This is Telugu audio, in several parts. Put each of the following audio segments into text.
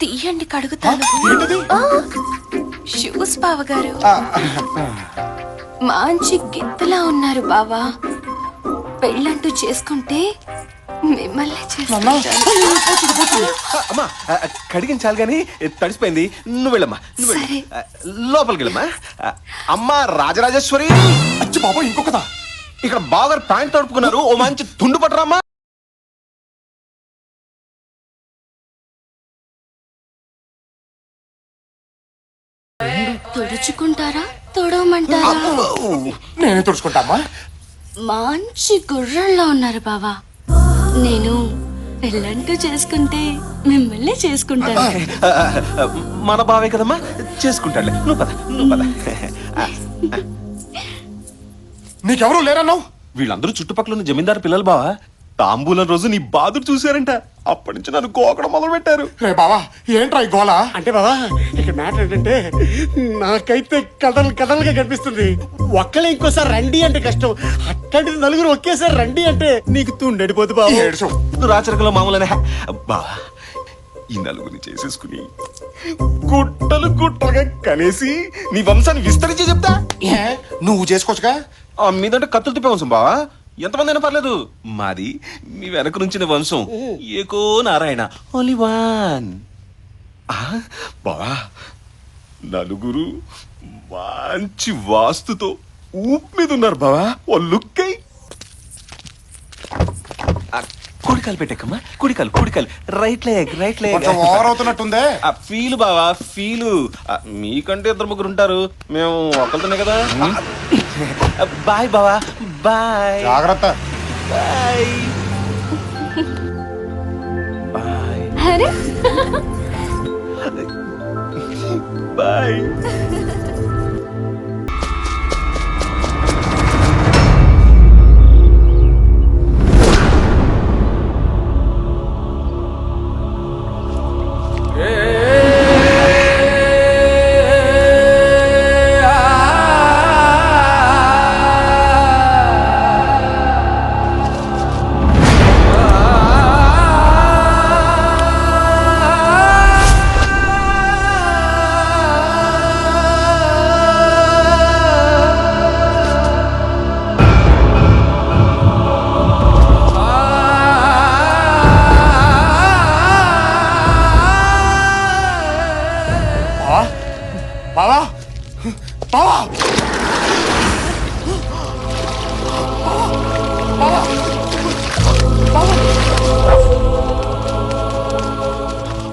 తీయండి కడుగుతాను. షూస్ బావ మంచి గిత్తలా ఉన్నారు బావా. పెళ్ళంటూ చేసుకుంటే మిమ్మల్ని అమ్మా కడిగించాలి కానీ తడిసిపోయింది. నువ్వు వెళ్ళమ్మా నువ్వు వెళ్ళు. లోపలికి వెళ్ళమ్మా. అమ్మా రాజరాజేశ్వరి. అచ్చి బాబు ఇంకొకదా ఇక్కడ బాగా ప్యాంట్ తడుపుకున్నారు. ఓ మంచి తుండు పట్టరమ్మా. తుడుచుకుంటారా? తొడవమంటారా? నేనే తుడుచుకుంటామా మంచి గుర్రంలో ఉన్నారు బావా. నేను పెళ్ళంటూ చేసుకుంటే మిమ్మల్ని చేసుకుంటాను. మన బావే కదమ్మా? చేసుకుంటాడులే. నువ్వు పద నువ్వు పద. నీకెవరు లేరన్నావు? వీళ్ళందరూ చుట్టుపక్కల ఉన్న జమీందారు పిల్లలు బావా? తాంబూలం రోజు నీ బాధలు చూశారంట. అప్పటి నుంచి నన్ను గోకడం మొదలు పెట్టారు రే బావా ఏంట్రా ఈ గోల? అంటే బాబా ఇక్కడ మ్యాటర్ ఏంటంటే నాకైతే కథలు కథలుగా కనిపిస్తుంది. ఒక్కలే ఇంకోసారి రండి అంటే కష్టం. అట్లాంటిది నలుగురు ఒకేసారి రండి అంటే నీకు తుండడిపోతు బాబు నువ్వు రాచరికంలో మామూలనే. బావా ఈ నలుగురిని చేసేసుకుని గుట్టలు గుట్టలుగా కనేసి నీ వంశాన్ని విస్తరించి చెప్తా. ఏ? నువ్వు చేసుకోవచ్చుగా? ఆ మీదంటే కత్తులు తిప్పే వంశం బావా. ఎంతమంది అయినా పర్లేదు. మాది మీ వెనక నుంచిన వంశం. ఏకో నారాయణ. ఓన్లీ వన్ బావా. నలుగురు మంచి వాస్తుతో ఊపు మీద ఉన్నారు బావా. ఓ లుక్ అయి. కుడికాలు పెట్టకమ్మా. కుడికాలు కుడికాలు. రైట్ లెగ్ రైట్ లెగ్ కొంచెం ఓవర్ అవుతున్నట్టుందే. ఆ ఫీలు బావా ఫీలు. ఆ, మీకంటే ఇద్దరు ముగ్గురు ఉంటారు. మేము ఒకరితోనే కదా. బాయ్ బావా. బాయ్ జాగ్రత్త. బాయ్ బాయ్ అరే బాయ్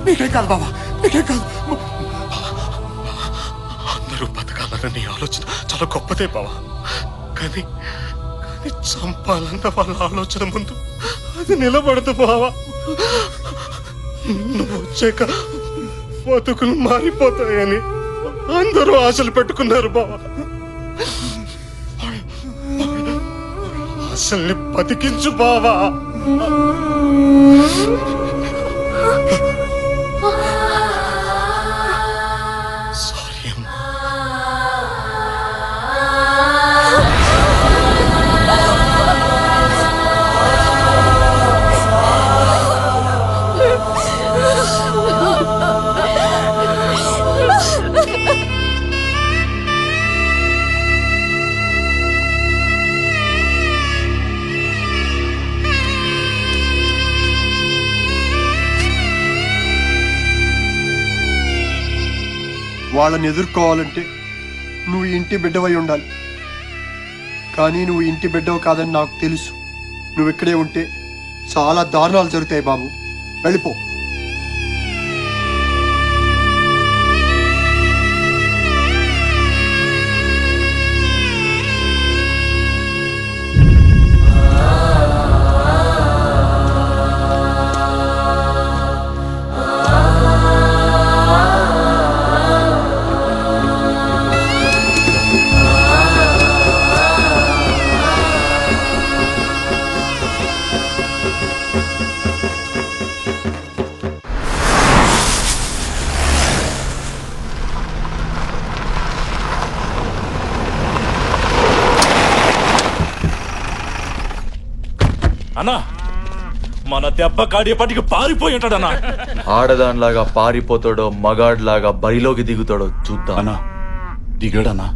నీకేం కాదు బావా నీకేం కాదు. అందరూ బతకాలన్న నీ ఆలోచన చాలా గొప్పదే బావా. కానీ కానీ చంపాలన్న వాళ్ళ ఆలోచన ముందు అది నిలబడదు బావా. నువ్వు వచ్చాక బతుకులు మారిపోతాయని అందరూ ఆశలు పెట్టుకున్నారు బావా. ఆశల్ని బతికించు బావా. వాళ్ళని ఎదుర్కోవాలంటే నువ్వు ఇంటి బిడ్డవై ఉండాలి. కానీ నువ్వు ఇంటి బిడ్డవు కాదని నాకు తెలుసు. నువ్వు ఇక్కడే ఉంటే చాలా దారుణాలు జరుగుతాయి బాబు. వెళ్ళిపో. అన్నా మన దెబ్బ కాడేపటికి పారిపోయి ఉంటాడన్నా ఆడదానిలాగా పారిపోతాడో మగాడ్లాగా బరిలోకి దిగుతాడో చూద్దాం. అన్నా దిగాడన్నా.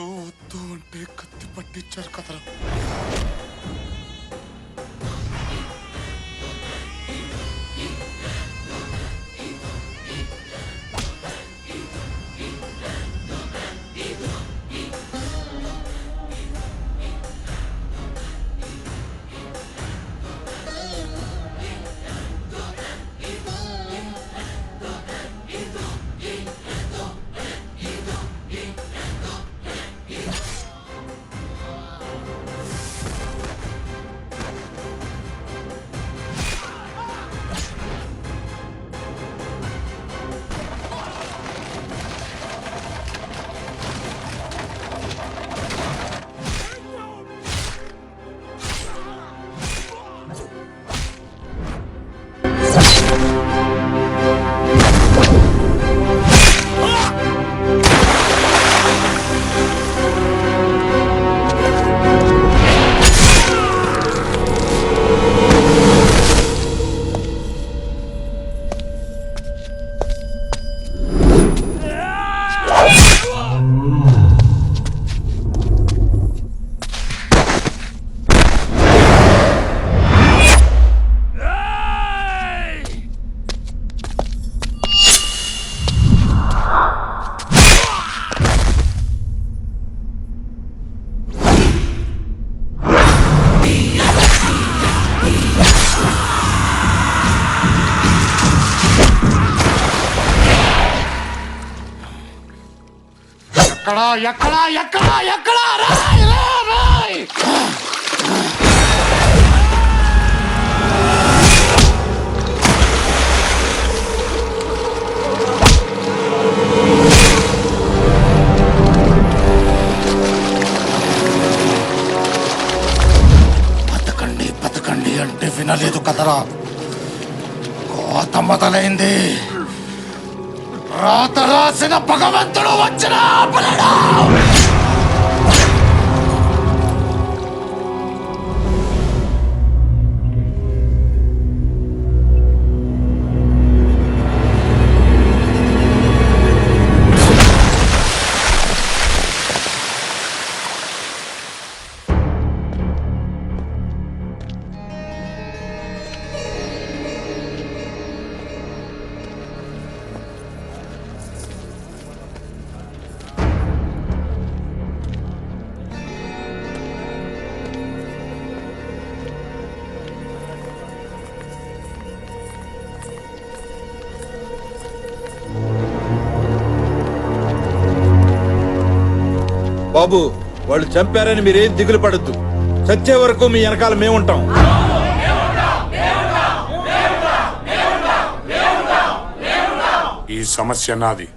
వద్దు వద్దు అంటే కత్తి పట్టించారు కదరా. ఎక్కడా ఎక్కడా ఎక్కడా ఎక్కడా? రాయ్ రాయ్ బతకండి బతకండి అంటే వినలేదు కదరా. కోత మొదలైంది. రాత రాసిన భగవంతుడు వచ్చిన బాబు వాళ్ళు చంపారని మీరేం దిగులు పడద్దు. చచ్చే వరకు మీ వెనకాల మేముంటాం. ఈ సమస్య నాది.